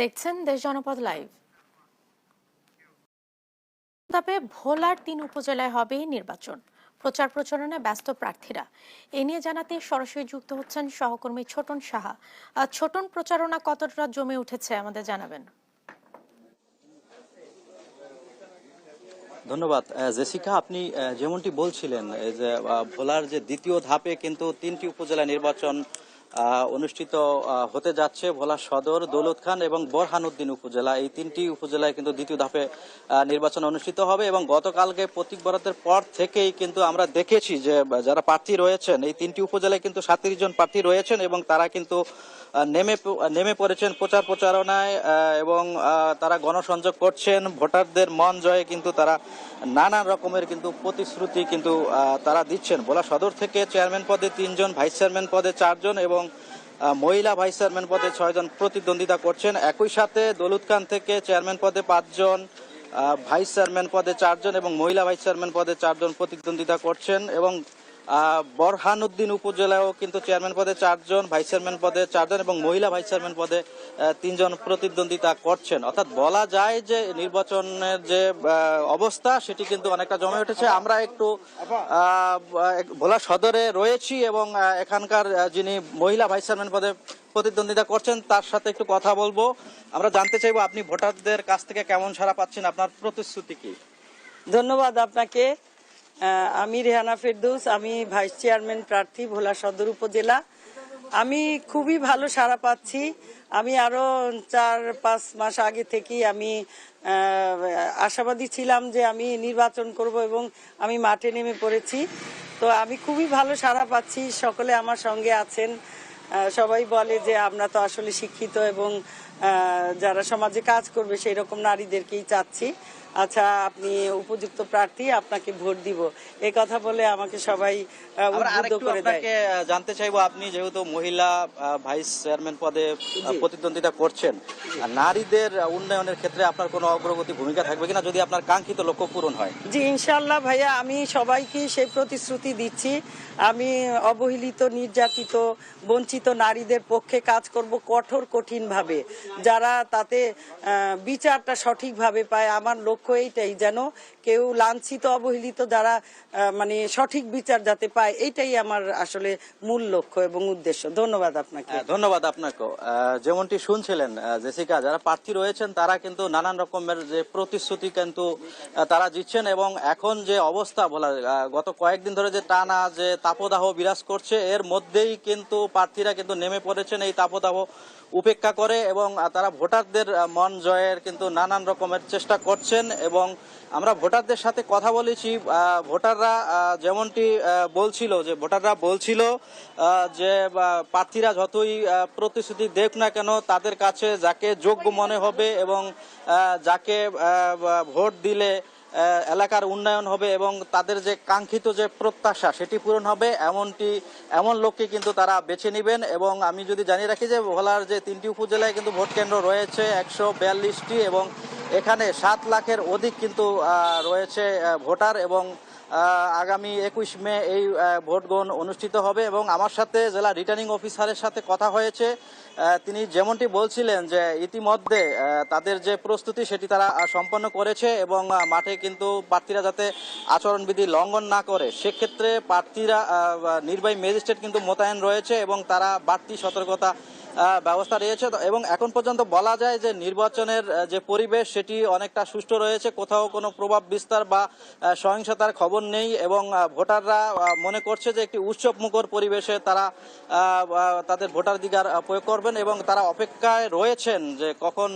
দেখছেন দেশ জনপদ লাইভ। তবে ভোলার তিন উপজেলায় হবে নির্বাচন। প্রচার প্রচারণায় ব্যস্ত প্রার্থীরা। এ নিয়ে জানাতে সরাসরি যুক্ত হচ্ছেন সহকর্মী ছোটন সাহা। ছোটন, প্রচারণা কতটা জমে উঠেছে আমাদের জানাবেন। ধন্যবাদ। জেসিকা, আপনি যেমনটি বলছিলেন যে ভোলার যে দ্বিতীয় ধাপে কিন্তু তিনটি উপজেলা নির্বাচন অনুষ্ঠিত হতে যাচ্ছে ভোলা সদর, দৌলত খান এবং বোরহানুদ্দিন উপজেলা। এই তিনটি উপজেলায় কিন্তু দ্বিতীয় ধাপে নির্বাচন অনুষ্ঠিত হবে এবং গতকালকে প্রতীক বরাতের পর থেকেই কিন্তু আমরা দেখেছি যে, যারা প্রার্থী রয়েছেন, এই তিনটি উপজেলায় কিন্তু সাতত্রিশ জন প্রার্থী রয়েছেন এবং তারা কিন্তু নেমে নেমে পড়েছেন প্রচার প্রচারণায় এবং তারা গণসংযোগ করছেন, ভোটারদের মন জয়ে কিন্তু তারা নানান রকমের কিন্তু প্রতিশ্রুতি কিন্তু তারা দিচ্ছেন। ভোলা সদর থেকে চেয়ারম্যান পদে তিনজন, ভাইস চেয়ারম্যান পদে চারজন এবং মহিলা ভাইস চেয়ারম্যান পদে ছয়জন প্রতিদ্বন্দ্বিতা করছেন। একই সাথে দলুত খান থেকে চেয়ারম্যান পদে পাঁচজন ভাইস চেয়ারম্যান পদে চারজন এবং মহিলা ভাইস চেয়ারম্যান পদে চারজন প্রতিদ্বন্দ্বিতা করছেন এবং বরহানুদ্দিন উপজেলায়ও কিন্তু চেয়ারম্যান পদে চারজন, ভাইস চেয়ারম্যান পদে চারজন এবং মহিলা ভাইস চেয়ারম্যান পদে তিনজন প্রতিদ্বন্দ্বিতা করছেন। অর্থাৎ বলা যায় যে নির্বাচনের যে অবস্থা সেটি কিন্তু অনেকটা জমে উঠেছে। আমরা একটু ভোলা সদরে রয়েছি এবং এখানকার যিনি মহিলা ভাইস চেয়ারম্যান পদে প্রতিদ্বন্দ্বিতা করছেন, তার সাথে একটু কথা বলব। আমরা জানতে চাইব আপনি ভোটারদের কাছ থেকে কেমন সাড়া পাচ্ছেন? আপনার প্রতিশ্রুতি কি? ধন্যবাদ আপনাকে। আমি রেহানা ফেরদৌস, আমি ভাইস চেয়ারম্যান প্রার্থী ভোলা সদর উপজেলা। আমি খুবই ভালো সাড়া পাচ্ছি। আমি আরও চার, পাঁচ মাস আগে থেকেই আমি আশাবাদী ছিলাম যে আমি নির্বাচন করব এবং আমি মাঠে নেমে পড়েছি। তো আমি খুবই ভালো সাড়া পাচ্ছি। সকলে আমার সঙ্গে আছেন। সবাই বলে যে আমরা তো আসলে শিক্ষিত এবং যারা সমাজে কাজ করবে সেই রকম নারীদেরকেই চাচ্ছি। আচ্ছা আপনি উপযুক্ত প্রার্থী আপনাকে ভোট দিব। এই কথা বলে আমাকে সবাই উদ্বুদ্ধ করে দেয়। জানতে চাইব আপনি যেহেতু মহিলা ভাইস চেয়ারম্যান পদে প্রতিদ্বন্দ্বিতা করছেন নারীদের উন্নয়নের ক্ষেত্রে আপনার কোনো অগ্রগতি ভূমিকা থাকবে কিনা যদি আপনার কাঙ্ক্ষিত লক্ষ্য পূরণ হয়? জি ইনশাল্লাহ ভাইয়া আমি সবাইকে সেই প্রতিশ্রুতি দিচ্ছি। আমি অবহেলিত নির্যাতিত বঞ্চিত নারীদের পক্ষে কাজ করব কঠোর কঠিনভাবে। যারা তাতে বিচারটা সঠিকভাবে পায়। আমার লক্ষ্য এইটাই যেন কেউ লাঞ্ছিত, অবহেলিত যারা মানে সঠিক বিচার যাতে পায়, এইটাই আমার আসলে মূল লক্ষ্য এবং উদ্দেশ্য। ধন্যবাদ আপনাকে। ধন্যবাদ আপনাকেও। যেমনটি শুনছিলেন জেসিকা, যারা প্রার্থী রয়েছেন, তারা কিন্তু নানান রকমের যে প্রতিশ্রুতি কিন্তু তারা দিচ্ছেন এবং এখন যে অবস্থা বলা গত কয়েকদিন ধরে যে টানা যে তাপদাহ বিরাজ করছে, এর মধ্যেই কিন্তু প্রার্থীরা কিন্তু নেমে পড়েছেন, এই তাপদাহ উপেক্ষা করে এবং তারা ভোটারদের মন জয়ের কিন্তু নানান রকমের চেষ্টা করছেন এবং আমরা ভোটারদের সাথে কথা বলেছি। ভোটাররা যেমনটি বলছিল যে, ভোটাররা বলছিল যে প্রার্থীরা যতই প্রতিশ্রুতি দেখ না কেন, তাদের কাছে যাকে যোগ্য মনে হবে এবং যাকে ভোট দিলে এলাকার উন্নয়ন হবে এবং তাদের যে কাঙ্ক্ষিত যে প্রত্যাশা সেটি পূরণ হবে, এমনটি, এমন লোককে কিন্তু তারা বেছে নেবেন এবং আমি যদি জানিয়ে রাখি যে ভোলার যে তিনটি উপজেলায় কিন্তু ভোট কেন্দ্র রয়েছে একশো বিয়াল্লিশটি এবং এখানে সাত লাখের অধিক কিন্তু রয়েছে ভোটার এবং আগামী একুশ মে এই ভোট গ্রহণ অনুষ্ঠিত হবে এবং আমার সাথে জেলা রিটার্নিং অফিসারের সাথে কথা হয়েছে। তিনি যেমনটি বলছিলেন যে ইতিমধ্যে তাদের যে প্রস্তুতি সেটি তারা সম্পন্ন করেছে এবং মাঠে কিন্তু প্রার্থীরা যাতে আচরণবিধি লঙ্ঘন না করে, সেক্ষেত্রে প্রার্থীরা নির্বাহী ম্যাজিস্ট্রেট কিন্তু মোতায়েন রয়েছে এবং তারা বাড়তি সতর্কতা ব্যবস্থা রয়েছে। এবং এখন পর্যন্ত বলা যায় যে নির্বাচনের যে পরিবেশ, সেটি অনেকটা সুষ্ঠু রয়েছে। কোথাও কোনো প্রভাব, বিস্তার বা সহিংসতার খবর নেই এবং ভোটাররা মনে করছে যে একটি উৎসব মুখর পরিবেশে তারা তাদের ভোটাধিকার প্রয়োগ করবেন এবং তারা অপেক্ষায় রয়েছেন যে কখন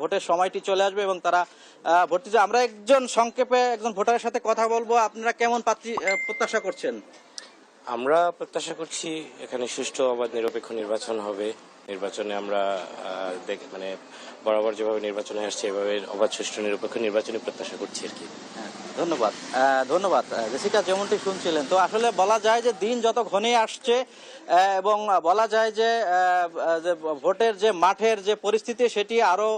ভোটের সময়টি চলে আসবে এবং তারা ভোট আমরা একজন সংক্ষেপে একজন ভোটারের সাথে কথা বলব। আপনারা কেমন প্রত্যাশা করছেন? আমরা প্রত্যাশা করছি এখানে সুষ্ঠু অবাধ নিরপেক্ষ নির্বাচন হবে। নির্বাচনে আমরা মানে বরাবর যেভাবে নির্বাচনে আসছে, এভাবে অবাধ, সুষ্ঠু, নিরপেক্ষ নির্বাচনে প্রত্যাশা করছি আর কি। ধন্যবাদ। ধন্যবাদ। জেসিকা, যেমনটি শুনছিলেন, তো আসলে বলা যায় যে দিন যত ঘনিয়ে আসছে এবং বলা যায় যে ভোটের যে মাঠের যে পরিস্থিতি, সেটি আরও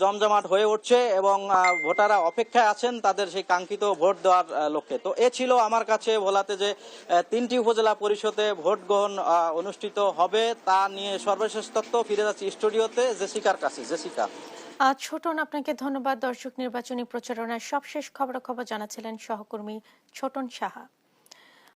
জমজমাট হয়ে উঠছে এবং ভোটাররা অপেক্ষায় আছেন তাদের সেই কাঙ্ক্ষিত ভোট দেওয়ার লক্ষ্যে। তো এ ছিল আমার কাছে বলাতে যে তিনটি উপজেলা পরিষদে ভোট গ্রহণ অনুষ্ঠিত হবে তা নিয়ে সর্বশেষ তথ্য। ফিরে যাচ্ছি স্টুডিওতে, জেসিকার কাছে। জেসিকা। ছোটন আপনাকে ধন্যবাদ। দর্শক নির্বাচনী প্রচারণার সবশেষ খবরাখবর জানাছিলেন সহকর্মী ছোটন সাহা।